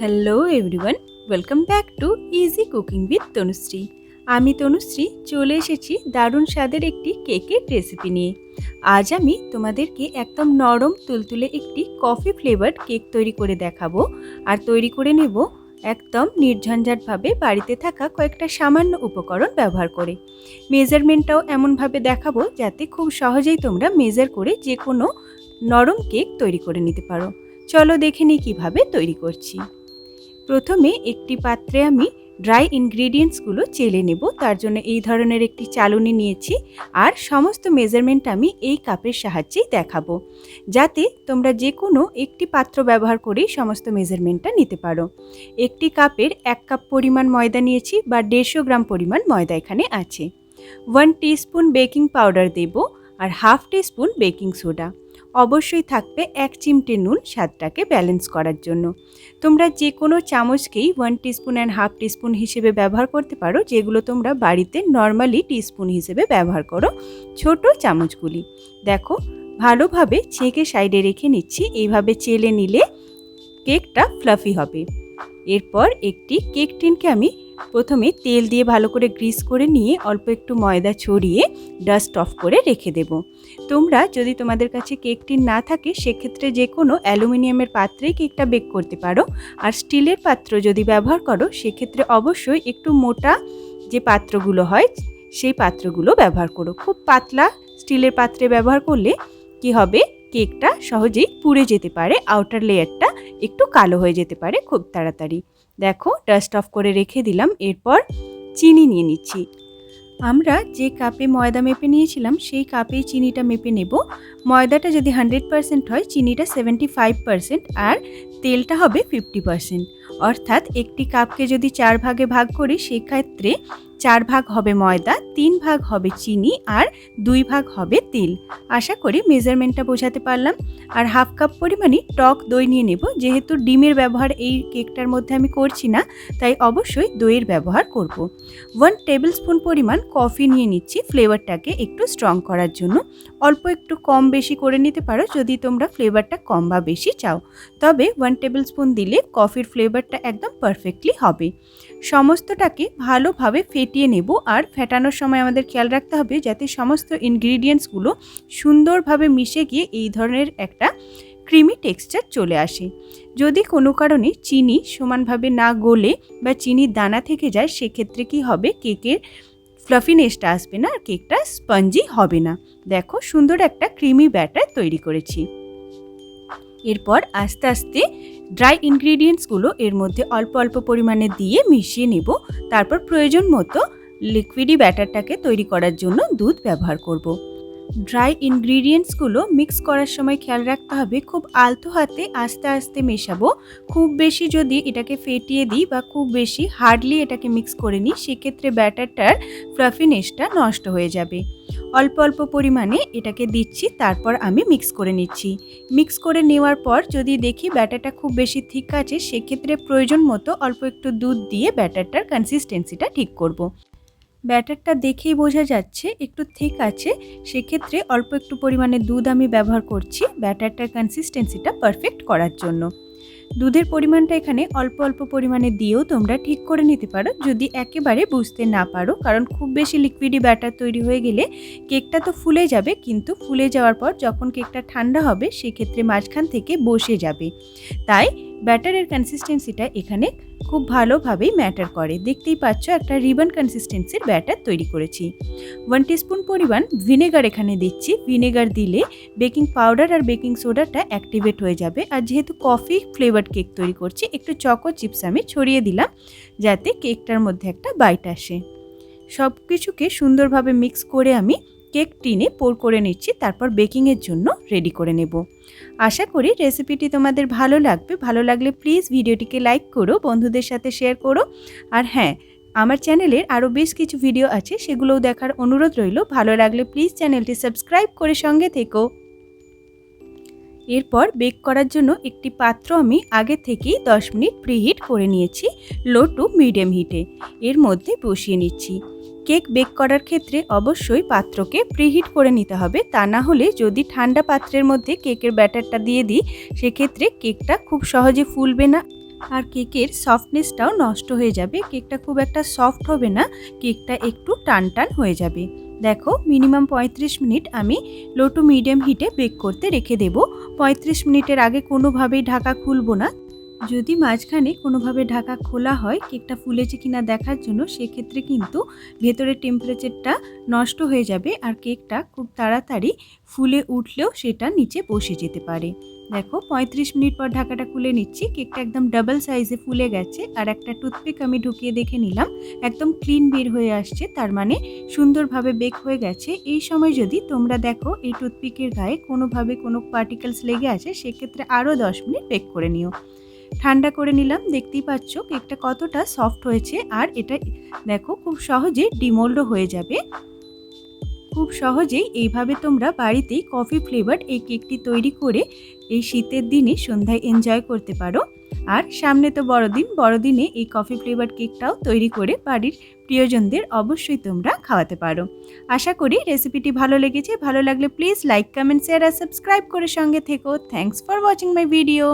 Hello everyone welcome back to easy cooking with Tanushree আমি তনুশ্রী চলে এসেছি দারুণ স্বাদের একটি কেকের রেসিপি নিয়ে। আজ আমি তোমাদেরকে একদম নরম, তুলতুলে একটি কফি ফ্লেভার্ড কেক তৈরি করে দেখাবো। আর তৈরি করে নেব একদম নির্ঝঞ্ঝাটভাবে বাড়িতে থাকা কয়েকটা সামান্য উপকরণ ব্যবহার করে। মেজারমেন্টটাও এমনভাবে দেখাবো যাতে খুব সহজেই তোমরা মেজার করে যে কোনো নরম কেক তৈরি করে নিতে পারো। চলো দেখে নিই কীভাবে তৈরি করছি। প্রথমে একটি পাত্রে আমি ড্রাই ইনগ্রিডিয়েন্টসগুলো চেলে নেব, তার জন্য এই ধরনের একটি চালনি নিয়েছি আর সমস্ত মেজারমেন্ট আমি এই কাপের সাহায্যেই দেখাবো, যাতে তোমরা যে কোনো একটি পাত্র ব্যবহার করেই সমস্ত মেজারমেন্টটা নিতে পারো। একটি কাপের এক কাপ পরিমাণ ময়দা নিয়েছি বা দেড়শো গ্রাম পরিমাণ ময়দা এখানে আছে। ওয়ান টিস্পুন বেকিং পাউডার দেব আর হাফ টিস্পুন বেকিং সোডা। অবশ্যই থাকবে এক চিমটে নুন স্বাদটাকে ব্যালেন্স করার জন্য। তোমরা যে কোনো চামচকেই one teaspoon and half teaspoon হিসেবে ব্যবহার করতে পারো, যেগুলো তোমরা বাড়িতে নর্মালি টিস্পুন হিসেবে ব্যবহার করো ছোট চামচগুলি। দেখো, ভালোভাবে ছেঁকে সাইডে রেখে নিচ্ছি, এইভাবে চেলে নিলে কেকটা ফ্লাফি হবে। এরপর একটি কেক টিনকে আমি প্রথমে তেল দিয়ে ভালো করে গ্রিস করে নিয়ে অল্প একটু ময়দা ছড়িয়ে ডাস্ট অফ করে রেখে দেব। তোমরা যদি তোমাদের কাছে কেক টিন না থাকে, সেক্ষেত্রে যে কোনো অ্যালুমিনিয়ামের পাত্রেই কেকটা বেক করতে পারো। আর স্টিলের পাত্র যদি ব্যবহার করো, সেক্ষেত্রে অবশ্যই একটু মোটা যে পাত্রগুলো হয়, সেই পাত্রগুলো ব্যবহার করো। খুব পাতলা স্টিলের পাত্রে ব্যবহার করলে কি হবে? কেকটা সহজেই পুড়ে যেতে পারে আউটার লেয়ারটা একটু কালো হয়ে যেতে পারে খুব তাড়াতাড়ি। দেখো ডাস্ট অফ করে রেখে দিলাম, এরপর চিনি নিয়ে নিচ্ছি। আমরা যে কাপে ময়দা মেপে নিয়েছিলাম, সেই কাপেই চিনিটা মেপে নেব। ময়দাটা যদি হান্ড্রেড পারসেন্ট হয়, চিনিটা সেভেন্টি ফাইভ পারসেন্ট আর তেলটা হবে ফিফটি পারসেন্ট। অর্থাৎ একটি কাপকে যদি চার ভাগে ভাগ করি, সেক্ষেত্রে চার ভাগ হবে ময়দা, তিন ভাগ হবে চিনি আর দুই ভাগ হবে তেল। আশা করি মেজারমেন্টটা বোঝাতে পারলাম। আর হাফ কাপ পরিমাণই টক দই নিয়ে নেব। যেহেতু ডিমের ব্যবহার এই কেকটার মধ্যে আমি করছি না, তাই অবশ্যই দইয়ের ব্যবহার করব। ওয়ান টেবিল স্পুন পরিমাণ কফি নিয়ে নিচ্ছি ফ্লেভারটাকে একটু স্ট্রং করার জন্য। অল্প একটু কম বেশি করে নিতে পারো যদি তোমরা ফ্লেভারটা কম বা বেশি চাও। তবে ওয়ান টেবিল স্পুন দিলে কফির ফ্লেভারটা একদম পারফেক্টলি হবে। সমস্তটাকে ভালোভাবে ফেটিয়ে নেব আর ফেটানোর সময় আমাদের খেয়াল রাখতে হবে যাতে সমস্ত ইনগ্রিডিয়েন্টসগুলো সুন্দরভাবে মিশে গিয়ে এই ধরনের একটা ক্রিমি টেক্সচার চলে আসে। যদি কোনো কারণে চিনি সমানভাবে না গলে বা চিনির দানা থেকে যায়, সেক্ষেত্রে কি হবে? কেকের ফ্লাফিনেসটা আসবে না, আর কেকটা স্পঞ্জি হবে না। দেখো সুন্দর একটা ক্রিমি ব্যাটার তৈরি করেছি। এরপর আস্তে আস্তে ড্রাই ইনগ্রিডিয়েন্টসগুলো এর মধ্যে অল্প অল্প পরিমাণে দিয়ে মিশিয়ে নেব তারপর প্রয়োজন মতো লিকুইডি ব্যাটারটাকে তৈরি করার জন্য দুধ ব্যবহার করব। ড্রাই ইনগ্রিডিয়েন্টসগুলো মিক্স করার সময় খেয়াল রাখতে হবে, খুব আলতো হাতে আস্তে আস্তে মেশাবো। খুব বেশি যদি এটাকে ফেটিয়ে দিই বা খুব বেশি হার্ডলি এটাকে মিক্স করে নিই, সেক্ষেত্রে ব্যাটারটার ফ্লাফিনেসটা নষ্ট হয়ে যাবে। অল্প অল্প পরিমাণে এটাকে দিচ্ছি, তারপর আমি মিক্স করে নিচ্ছি। মিক্স করে নেওয়ার পর যদি দেখি ব্যাটারটা খুব বেশি ঠিক আছে, সেক্ষেত্রে প্রয়োজন মতো অল্প একটু দুধ দিয়ে ব্যাটারটার কনসিস্টেন্সিটা ঠিক করব। ব্যাটারটা দেখেই বোঝা যাচ্ছে একটু ঠিক আছে, সেক্ষেত্রে অল্প একটু পরিমাণে দুধ আমি ব্যবহার করছি ব্যাটারটার কনসিস্টেন্সিটা পারফেক্ট করার জন্য। দুধের পরিমাণটা এখানে অল্প অল্প পরিমাণে দিয়েও তোমরা ঠিক করে নিতে পারো, যদি একেবারে বুঝতে না পারো, কারণ খুব বেশি লিকুইডি ব্যাটার তৈরি হয়ে গেলে কেকটা তো ফুলে যাবে, কিন্তু ফুলে যাওয়ার পর যখন কেকটা ঠান্ডা হবে, সেক্ষেত্রে মাঝখান থেকে বসে যাবে। তাই ব্যাটারের কনসিস্টেন্সিটা এখানে খুব ভালোভাবেই ম্যাটার করে। দেখতেই পাচ্ছ একটা রিবন কনসিস্টেন্সির ব্যাটার তৈরি করেছি। ওয়ান টিস্পুন পরিমাণ ভিনেগার এখানে দিচ্ছি। ভিনেগার দিলে বেকিং পাউডার আর বেকিং সোডাটা অ্যাক্টিভেট হয়ে যাবে। আর যেহেতু কফি ফ্লেভার্ড কেক তৈরি করছি, একটু চকো চিপস আমি ছড়িয়ে দিলাম যাতে কেকটার মধ্যে একটা বাইট আসে। সব কিছুকে সুন্দরভাবে মিক্স করে আমি কেক টিনে পোর করে নিচ্ছি, তারপর বেকিংয়ের জন্য রেডি করে নেব। আশা করি রেসিপিটি তোমাদের ভালো লাগবে। ভালো লাগলে প্লিজ ভিডিওটিকে লাইক করো, বন্ধুদের সাথে শেয়ার করো। আর হ্যাঁ আমার চ্যানেলের আরও বেশ কিছু ভিডিও আছে, সেগুলোও দেখার অনুরোধ রইল। ভালো লাগলে প্লিজ চ্যানেলটি সাবস্ক্রাইব করে সঙ্গে থেকো। এরপর বেক করার জন্য একটি পাত্র আমি আগে থেকেই 10 মিনিট প্রিহিট করে নিয়েছি লো টু মিডিয়াম হিটে এর মধ্যে বসিয়ে নিচ্ছি। কেক বেক করার ক্ষেত্রে অবশ্যই পাত্রকে প্রিহিট করে নিতে হবে। তা না হলে যদি ঠান্ডা পাত্রের মধ্যে কেকের ব্যাটারটা দিয়ে দিই, সেক্ষেত্রে কেকটা খুব সহজে ফুলবে না আর কেকের সফটনেসটাও নষ্ট হয়ে যাবে। কেকটা খুব একটা সফট হবে না, কেকটা একটু টান টান হয়ে যাবে। দেখো, মিনিমাম পঁয়ত্রিশ মিনিট আমি লো টু মিডিয়াম হিটে বেক করতে রেখে দেবো। পঁয়ত্রিশ মিনিটের আগে কোনোভাবেই ঢাকা খুলবো না। যদি মাঝখানে কোনোভাবে ঢাকা খোলা হয়, কেকটা ফুলেছে কিনা দেখার জন্য, সেক্ষেত্রে কিন্তু ভেতরের টেম্পারেচারটা নষ্ট হয়ে যাবে আর কেকটা খুব তাড়াতাড়ি ফুলে উঠলেও সেটা নিচে বসে যেতে পারে। দেখো, পঁয়ত্রিশ মিনিট পর ঢাকাটা খুলে নিচ্ছি। কেকটা একদম ডাবল সাইজে ফুলে গেছে আর একটা টুথপিক আমি ঢুকিয়ে দেখে নিলাম। একদম ক্লিন বের হয়ে আসছে, তার মানে সুন্দরভাবে বেক হয়ে গেছে। এই সময় যদি তোমরা দেখো, এই টুথপিকের গায়ে কোনোভাবে কোনো পার্টিকেলস লেগে আছে, সেক্ষেত্রে আরও দশ মিনিট বেক করে নিও। ঠান্ডা করে নিলাম। দেখতেই পাচ্ছ কেকটা কতটা সফট হয়েছে আর এটা দেখো খুব সহজে ডিমোল্ডও হয়ে যাবে। খুব সহজেই এইভাবে তোমরা বাড়িতেই কফি ফ্লেভার এই কেকটি তৈরি করে এই শীতের দিনে সন্ধ্যায় এনজয় করতে পারো। আর সামনে তো বড়দিন, বড়দিনে এই কফি ফ্লেভার কেকটাও তৈরি করে বাড়ির প্রিয়জনদের অবশ্যই তোমরা খাওয়াতে পারো। আশা করি রেসিপিটি ভালো লেগেছে। ভালো লাগলে প্লিজ লাইক কমেন্ট শেয়ার আর সাবস্ক্রাইব করে সঙ্গে থেকো। Thanks for watching my video